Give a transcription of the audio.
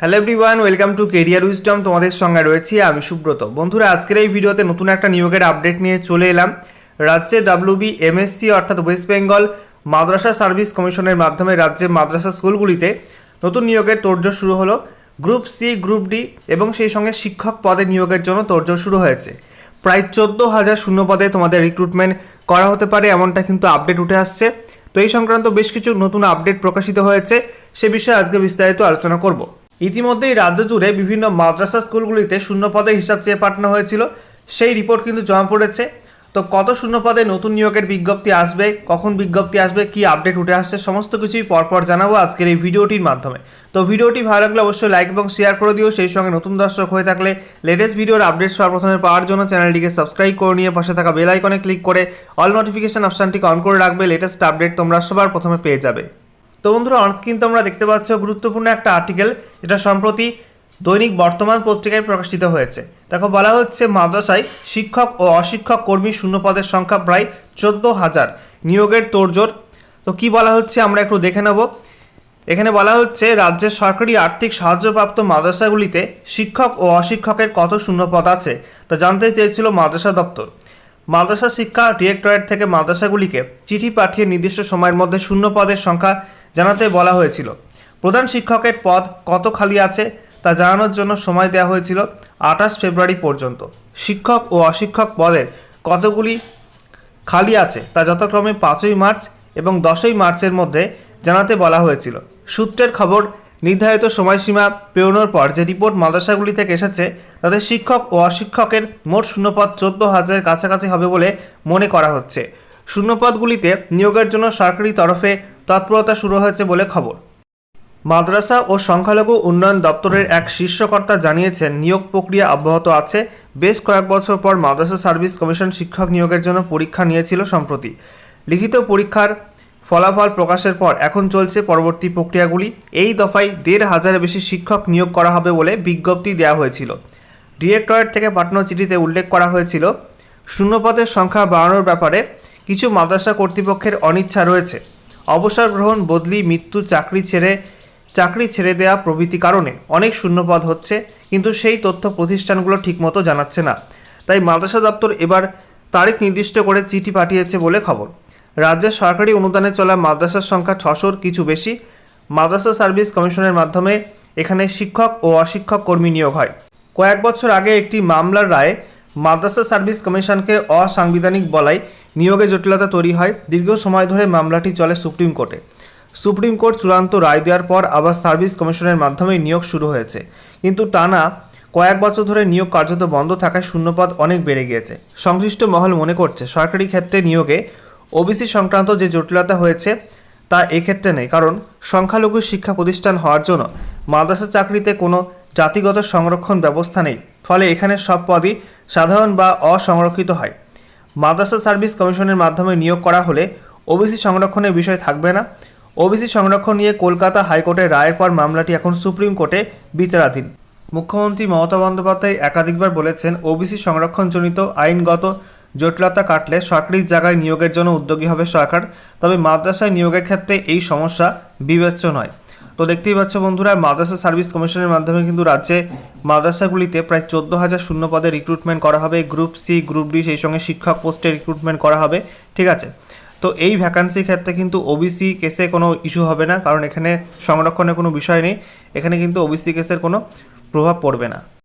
Hello everyone welcome to career wisdom তোমাদের সঙ্গে রয়েছি আমি সুব্রত। বন্ধুরা, আজকের এই ভিডিওতে নতুন একটা নিয়োগের আপডেট নিয়ে চলে এলাম। রাজ্যে ডাব্লিউবি এমএসসি অর্থাৎ ওয়েস্ট বেঙ্গল মাদ্রাসা সার্ভিস কমিশনের মাধ্যমে রাজ্যের মাদ্রাসা স্কুলগুলিতে নতুন নিয়োগের তোড়জোড় শুরু হলো। গ্রুপ সি গ্রুপ ডি এবং সেই সঙ্গে শিক্ষক পদে নিয়োগের জন্য তোড়জোড় শুরু হয়েছে। প্রায় চোদ্দ হাজার শূন্য পদে তোমাদের রিক্রুটমেন্ট করা হতে পারে, এমনটা কিন্তু আপডেট উঠে আসছে। তো এই সংক্রান্ত বেশ কিছু নতুন আপডেট প্রকাশিত হয়েছে, সে বিষয়ে আজকে বিস্তারিত আলোচনা করব। ইতিমধ্যেই রাজ্য জুড়ে বিভিন্ন মাদ্রাসা স্কুলগুলিতে শূন্য পদের হিসাব চেয়ে পাঠানো হয়েছিল। সেই রিপোর্ট কিন্তু জমা পড়েছে। তো কত শূন্য পদে নতুন নিয়োগের বিজ্ঞপ্তি আসবে, কখন বিজ্ঞপ্তি আসবে, কি আপডেট উঠে আসছে, সমস্ত কিছুই পরপর জানাব আজকের এই ভিডিওটির মাধ্যমে। তো ভিডিওটি ভালো লাগলে অবশ্যই লাইক এবং শেয়ার করে দিও। সেই সঙ্গে নতুন দর্শক হয়ে থাকলে লেটেস্ট ভিডিওর আপডেট সবার প্রথমে পাওয়ার জন্য চ্যানেলটিকে সাবস্ক্রাইব করে নিয়ে পাশে থাকা বেল আইকনে ক্লিক করে অল নোটিফিকেশন অপশানটিকে অন করে রাখবে। লেটেস্ট আপডেট তোমরা সবার প্রথমে পেয়ে যাবে। তো বন্ধুরা অনস্ক্রিন তোমরা দেখতে পাচ্ছ গুরুত্বপূর্ণ একটা আর্টিকেল যেটা সম্প্রতি দৈনিক বর্তমান পত্রিকায় প্রকাশিত হয়েছে। দেখো, বলা হচ্ছে মাদ্রাসায় শিক্ষক ও অশিক্ষক কর্মী শূন্য পদের সংখ্যা প্রায় চোদ্দ হাজার নিয়োগের তোড়জোড়। তো কি বলা হচ্ছে আমরা একটু দেখে নেব। এখানে বলা হচ্ছে, রাজ্যের সরকারি আর্থিক সাহায্যপ্রাপ্ত মাদ্রাসাগুলিতে শিক্ষক ও অশিক্ষকের কত শূন্য পদ আছে, তা জানতে চেয়েছিল মাদ্রাসা দপ্তর। মাদ্রাসা শিক্ষা ডিরেক্টরেট থেকে মাদ্রাসাগুলিকে চিঠি পাঠিয়ে নির্দিষ্ট সময়ের মধ্যে শূন্য পদের সংখ্যা জানাতে বলা হয়েছিল। প্রধান শিক্ষকের পদ কত খালি আছে তা জানানোর জন্য সময় দেওয়া হয়েছিল আঠাশ ফেব্রুয়ারি পর্যন্ত। শিক্ষক ও অশিক্ষক পদের কতগুলি খালি আছে তা যথাক্রমে পাঁচই মার্চ এবং দশই মার্চের মধ্যে জানাতে বলা হয়েছিল। সূত্রের খবর, নির্ধারিত সময়সীমা পেরোনোর পর যে রিপোর্ট মাদ্রাসাগুলি থেকে এসেছে তাদের শিক্ষক ও অশিক্ষকের মোট শূন্যপদ চোদ্দ হাজারের কাছাকাছি হবে বলে মনে করা হচ্ছে। শূন্যপদগুলিতে নিয়োগের জন্য সরকারি তরফে তৎপরতা শুরু হয়েছে বলে খবর। মাদ্রাসা ও সংখ্যালঘু উন্নয়ন দপ্তরের এক শীর্ষকর্তা জানিয়েছেন, নিয়োগ প্রক্রিয়া অব্যাহত আছে। বেশ কয়েক বছর পর মাদ্রাসা সার্ভিস কমিশন শিক্ষক নিয়োগের জন্য পরীক্ষা নিয়েছিল সম্প্রতি। লিখিত পরীক্ষার ফলাফল প্রকাশের পর এখন চলছে পরবর্তী প্রক্রিয়াগুলি। এই দফায় দেড় হাজারের বেশি শিক্ষক নিয়োগ করা হবে বলে বিজ্ঞপ্তি দেওয়া হয়েছিল। ডিরেক্টরেট থেকে পাঠানো চিঠিতে উল্লেখ করা হয়েছিল, শূন্যপদের সংখ্যা বাড়ানোর ব্যাপারে কিছু মাদ্রাসা কর্তৃপক্ষের অনিচ্ছা রয়েছে। অবসর গ্রহণ বদলি, মৃত্যু, চাকরি ছেড়ে চাকরি ছেড়ে দেওয়া প্রভৃতি কারণে। অনেক শূন্যপদ হচ্ছে, কিন্তু সেই তথ্য প্রতিষ্ঠানগুলো ঠিকমতো জানাচ্ছে না। তাই মাদ্রাসা দপ্তর এবার তারিখ নির্দিষ্ট করে চিঠি পাঠিয়েছে বলে খবর। রাজ্যের সরকারি অনুদানে চলা মাদ্রাসার সংখ্যা ছশোর কিছু বেশি। মাদ্রাসা সার্ভিস কমিশনের মাধ্যমে এখানে শিক্ষক ও অশিক্ষক কর্মী নিয়োগ হয়। কয়েক বছর আগে একটি মামলার রায়ে মাদ্রাসা সার্ভিস কমিশনকে অসাংবিধানিক বলায় নিয়োগে জটিলতা তৈরি হয়। দীর্ঘ সময় ধরে মামলাটি চলে সুপ্রিম কোর্টে। সুপ্রিম কোর্ট চূড়ান্ত রায় দেওয়ার পর আবার সার্ভিস কমিশনের মাধ্যমে নিয়োগ শুরু হয়েছে। কিন্তু টানা কয়েক বছর ধরে নিয়োগ কার্যত বন্ধ থাকায় শূন্যপদ অনেক বেড়ে গিয়েছে। সংশ্লিষ্ট মহল মনে করছে, সরকারি ক্ষেত্রে নিয়োগে ওবিসি সংক্রান্ত যে জটিলতা হয়েছে, তা এক্ষেত্রে নেই। কারণ সংখ্যালঘু শিক্ষা প্রতিষ্ঠান হওয়ার জন্য মাদ্রাসা চাকরিতে কোনো জাতিগত সংরক্ষণ ব্যবস্থা নেই। ফলে এখানে সব পদই সাধারণ বা অসংরক্ষিত হয়। মাদ্রাসা সার্ভিস কমিশনের মাধ্যমে নিয়োগ করা হলে ওবিসি সংরক্ষণের বিষয় থাকবে না। ওবিসি সংরক্ষণ নিয়ে কলকাতা হাইকোর্টের রায়ের পর মামলাটি এখন সুপ্রিম কোর্টে বিচারাধীন। মুখ্যমন্ত্রী মমতা বন্দ্যোপাধ্যায় একাধিকবার বলেছেন ওবিসি সংরক্ষণজনিত আইনগত জটিলতা কাটলে সরকারি জায়গায় নিয়োগের জন্য উদ্যোগী হবে সরকার। তবে মাদ্রাসায় নিয়োগের ক্ষেত্রে এই সমস্যা বিবেচ্য নয়। তো দেখতেই পাচ্ছ বন্ধুরা, মাদ্রাসা সার্ভিস কমিশনের মাধ্যমে কিন্তু রাজ্যে মাদ্রাসাগুলিতে প্রায় চোদ্দ হাজার শূন্য পদে রিক্রুটমেন্ট করা হবে। গ্রুপ সি গ্রুপ ডি সেই সঙ্গে শিক্ষক পোস্টে রিক্রুটমেন্ট করা হবে, ঠিক আছে? তো এই ভ্যাকান্সির ক্ষেত্রে কিন্তু ওবিসি কেসে কোনো ইস্যু হবে না, কারণ এখানে সংরক্ষণের কোনো বিষয় নেই। এখানে কিন্তু ওবিসি কেসের কোনো প্রভাব পড়বে না।